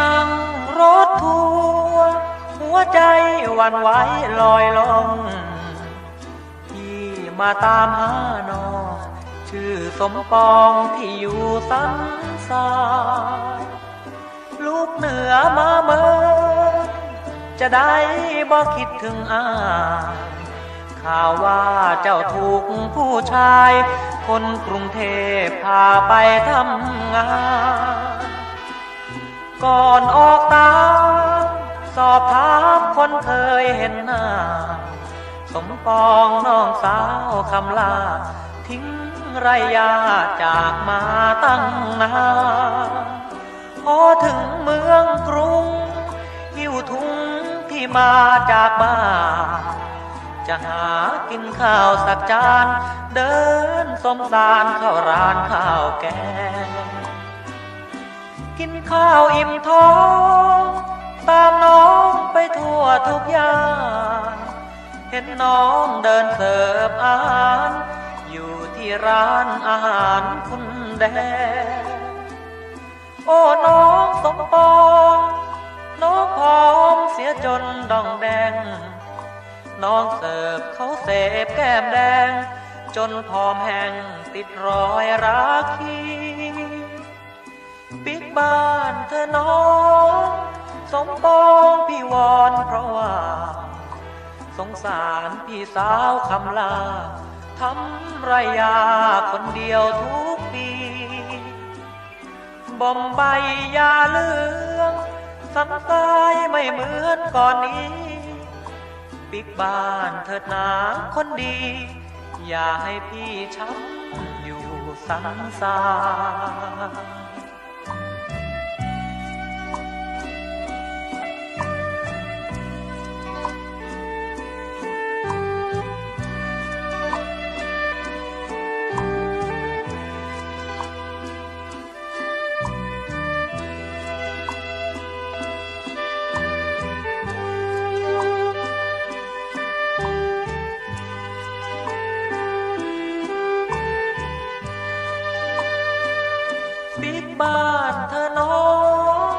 นั่งรถทัวร์หัวใจวันไหวลอยลองที่มาตามหานอชื่อสมปองที่อยู่สันสายลูกเหนือมาเมินจะได้บ่คิดถึงอาข่าวว่าเจ้าถูกผู้ชาย คนกรุงเทพพาไปทำงาน ก่อนออกตามสอบถามคนเคยเห็นหน้า สมปองน้องสาวคำลา ทิ้งไรยาจากมาตั้งนานพอถึงเมืองกรุง หิวทุงที่มาจากบ้านจะหากินข้าวสักจาน เดินสมสารเข้าร้านข้าวแกง กินข้าวอิ่มท้องตามน้องไปทั่วทุกอย่างเห็นน้องเดินเสิร์ฟอาหาร อยู่ที่ร้านอาหารคุณแดงโอ้น้องสมปองน้องพร้อมเสียจนดองแดง น้องเสิร์ฟเขาเสพแก้มแดง จนพร้อมแห้งติดรอยรักคี ปิกบ้านเธอน้อง สมปองพี่วอนเพราะว่า สงสารพี่สาวคำลาทำไรยาคนเดียวทุกปีบ่มใบยาเลืองสันตายไม่เหมือนก่อนนี้ ปิกบ้านเถิดนาคนดี อย่าให้พี่ช้ำอยู่สันสาย บ้านเธอน้อง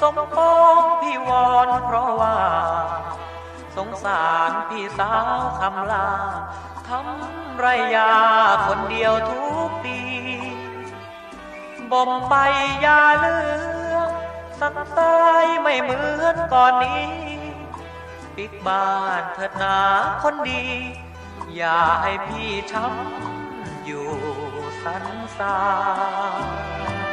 สมปองพี่วอนเพราะว่า สงสารพี่สาวคำลาทำไรยาคนเดียวทุกปีบ่มใบยาเลืองสันตายไม่เหมือนก่อนนี้ปิดบ้านเถิดนาคนดี อย่าให้พี่ช้ำอยู่สันสาย